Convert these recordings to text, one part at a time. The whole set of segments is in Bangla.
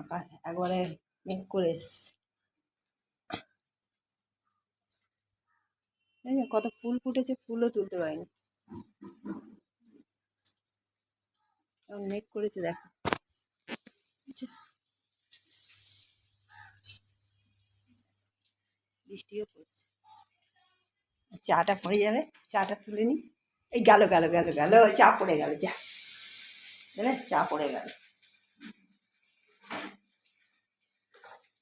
আকাশ একবারে মেঘ করে এসছে। কত ফুল ফুটেছে, ফুলও তুলতে পারিনি। মেঘ করেছে, দেখো। আচ্ছা। বৃষ্টিও পড়ছে। চাটা পড়ে যাবে, চাটা তুলে নি। এই গেল গেল গেল গেল, চা পড়ে গেল, যা। চা পড়ে গেল।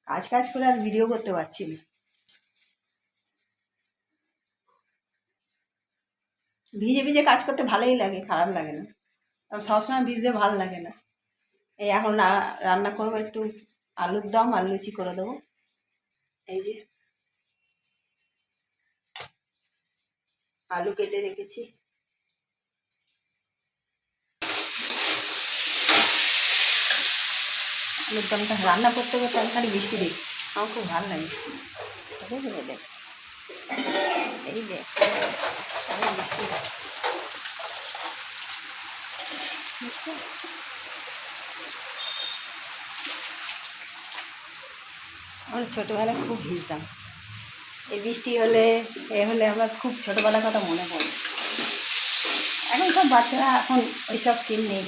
কাজ কাজ করে আর ভিডিও করতে পারছি না। ভিজে ভিজে কাজ করতে ভালোই লাগে, খারাপ লাগে না। সবসময় ভিজতে ভালো লাগে না। এই এখন রান্না করব একটু আলুর দম আর লুচি করে দেবো। এই যে আলু কেটে রেখেছি। আলুর রান্না করতে করতে আমি খালি বৃষ্টি দেখি আমার খুব ভালো লাগে। এই বৃষ্টি আমরা ছোটোবেলায় খুব ভিজতাম এই বৃষ্টি হলে, এ হলে আমরা খুব ছোটোবেলার কথা মনে পড়ে। এখন সব বাচ্চারা, এখন ওইসব সিন নেই।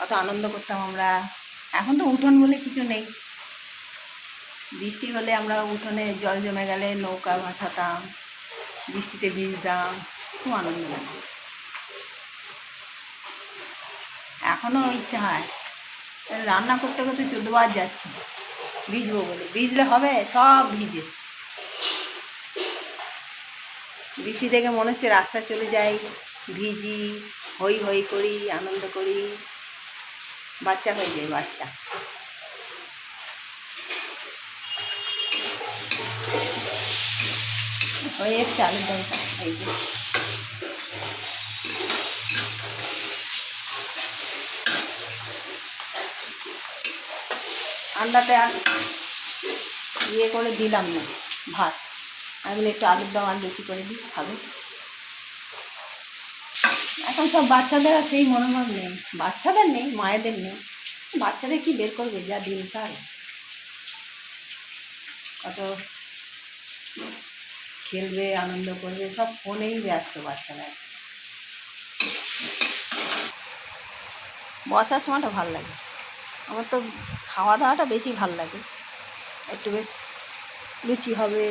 কত আনন্দ করতাম আমরা। এখন তো উঠোন বলে কিছু নেই। বৃষ্টি হলে আমরা উঠোনে জল জমে গেলে নৌকা ভাসাতাম, বৃষ্টিতে ভিজতাম, খুব আনন্দ লাগে এখনও ইচ্ছা হয়। রান্না করতে করতে চোদ্দবার যাচ্ছি। ভিজবো বলে। ভিজলে হবে, সব ভিজে। বৃষ্টি দেখে মনে হচ্ছে রাস্তা চলে যাই। ভিজি, হই হই করি, আনন্দ করি। বাচ্চা হয়ে যায়, বাচ্চা। হয়ে আলুর আর ইয়ে করে দিলাম না, ভাত। আমি একটু আলুর দম আর লুচি করে দিই, খাবে। এখন সব বাচ্চাদের আর সেই মনোভাব নেই। বাচ্চাদের নেই, মায়েদের নেই। বাচ্চাদের কি বের করবে? যা দিন দিনকাল কত খেলবে, আনন্দ করবে, সব ফোনেই ব্যস্ত বাচ্চারা। বসার সময়টা ভালো লাগে। আমার তো খাওয়া দাওয়াটা বেশি ভালো লাগে। একটু বেশ লুচি হবে,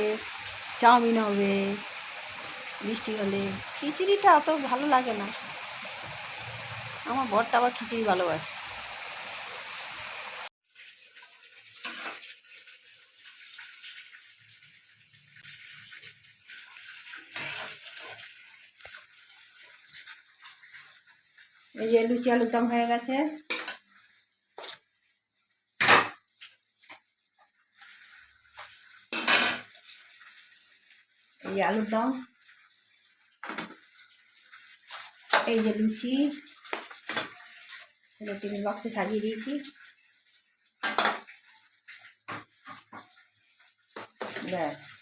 চাউমিন হবে, মিষ্টি হলে, খিচুড়িটা অত ভালো লাগে না। আমার বরটা আবার খিচুড়ি ভালোবাসে। এই যে লুচি আলুর দম হয়ে গেছে। এই আলুর দম। এই যে লুচি। সেটা টিফিন বক্সে সাজিয়ে দিয়েছি। ব্যাস।